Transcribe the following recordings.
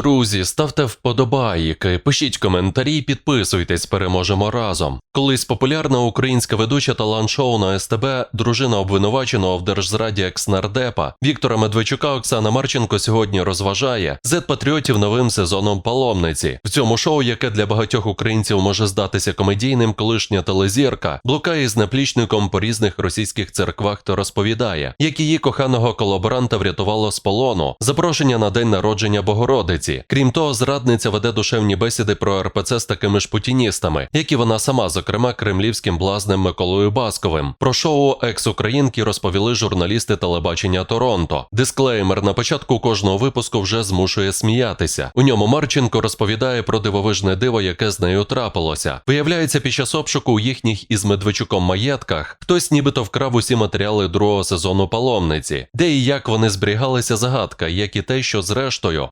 Друзі, ставте вподобайки, пишіть коментарі, підписуйтесь, переможемо разом. Колись популярна українська ведуча талант-шоу на СТБ, дружина обвинуваченого в держзраді екс-нардепа Віктора Медведчука Оксана Марченко сьогодні розважає зет-патріотів новим сезоном паломниці. В цьому шоу, яке для багатьох українців може здатися комедійним, колишня телезірка, блукає з наплічником по різних російських церквах та розповідає, як її коханого колаборанта врятувало з полону, запрошення на день народження Богородиці. Крім того, зрадниця веде душевні бесіди про РПЦ з такими ж путіністами, як і вона сама, зокрема кремлівським блазнем Миколою Басковим. Про шоу екс-українки розповіли журналісти телебачення Торонто. Дисклеймер на початку кожного випуску вже змушує сміятися. У ньому Марченко розповідає про дивовижне диво, яке з нею трапилося. Виявляється, під час обшуку у їхніх із Медведчуком маєтках хтось нібито вкрав усі матеріали другого сезону паломниці, де і як вони зберігалися загадка, як і те, що зрештою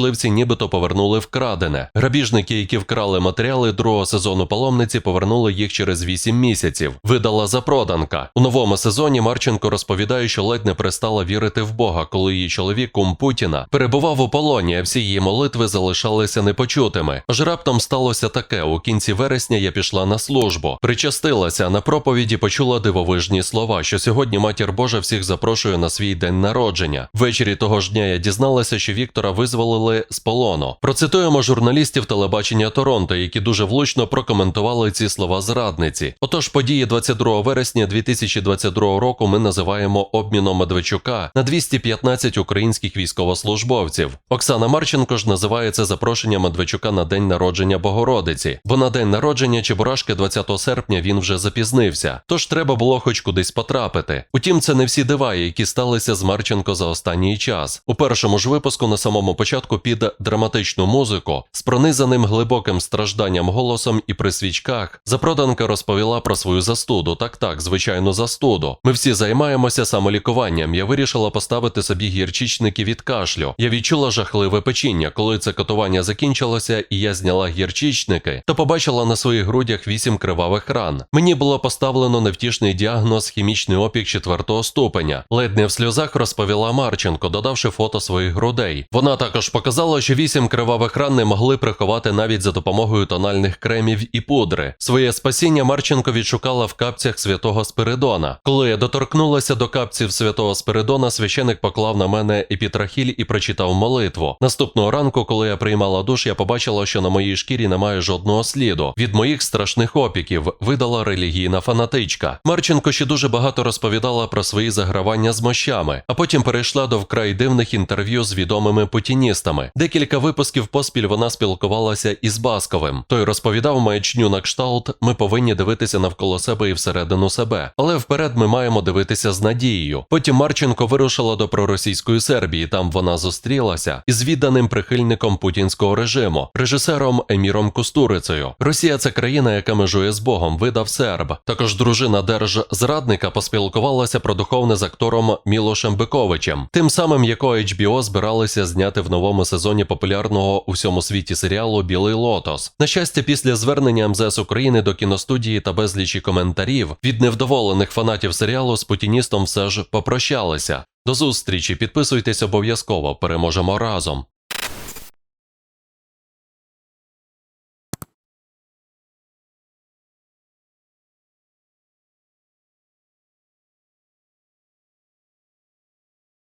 недоброзичливці нібито повернули вкрадене. Грабіжники, які вкрали матеріали другого сезону паломниці, повернули їх через 8 місяців. Видала запроданка. У новому сезоні Марченко розповідає, що ледь не перестала вірити в Бога, коли її чоловік кум Путіна перебував у полоні, а всі її молитви залишалися непочутими. Аж раптом сталося таке: у кінці вересня я пішла на службу, причастилася на проповіді, почула дивовижні слова, що сьогодні матір Божа всіх запрошує на свій день народження. Ввечері того ж дня я дізналася, що Віктора визволили з полону. Процитуємо журналістів телебачення Торонто, які дуже влучно прокоментували ці слова зрадниці. Отож, події 22 вересня 2022 року ми називаємо обміном Медведчука на 215 українських військовослужбовців. Оксана Марченко ж називає це запрошення Медведчука на день народження Богородиці, бо на день народження Чебурашки 20 серпня він вже запізнився, тож треба було хоч кудись потрапити. Утім, це не всі дива, які сталися з Марченко за останній час. У першому ж випуску на самому початку під драматичну музику з пронизаним глибоким стражданням голосом і при свічках запроданка розповіла про свою застуду. Так, так, звичайно, застуду. Ми всі займаємося самолікуванням. Я вирішила поставити собі гірчичники від кашлю. Я відчула жахливе печіння. Коли це катування закінчилося, і я зняла гірчичники, то побачила на своїх грудях вісім кривавих ран. Мені було поставлено невтішний діагноз хімічний опік четвертого ступеня. Ледь не в сльозах розповіла Марченко, додавши фото своїх грудей. Вона також показала, що вісім кривавих ран не могли приховати навіть за допомогою тональних кремів і пудри. Своє спасіння Марченко відшукала в капцях святого Спиридона. Коли я доторкнулася до капців святого Спиридона, священик поклав на мене епітрахіль і прочитав молитву. Наступного ранку, коли я приймала душ, я побачила, що на моїй шкірі немає жодного сліду. Від моїх страшних опіків видала релігійна фанатичка. Марченко ще дуже багато розповідала про свої загравання з мощами, а потім перейшла до вкрай дивних інтерв'ю з відомими путіністами. Декілька випусків поспіль вона спілкувалася із Басковим. Той розповідав маячню на кшталт, ми повинні дивитися навколо себе і всередину себе. Але вперед ми маємо дивитися з надією. Потім Марченко вирушила до проросійської Сербії. Там вона зустрілася із відданим прихильником путінського режиму, режисером Еміром Кустурицею. Росія це країна, яка межує з Богом, видав серб. Також дружина держзрадника поспілкувалася про духовне з актором Мілошем Биковичем, тим самим якого HBO збиралися зняти в новому сезоні популярного у всьому світі серіалу Білий Лотос. На щастя, після звернення МЗС України до кіностудії та безлічі коментарів від невдоволених фанатів серіалу з путіністом все ж попрощалися. До зустрічі, підписуйтесь обов'язково, переможемо разом.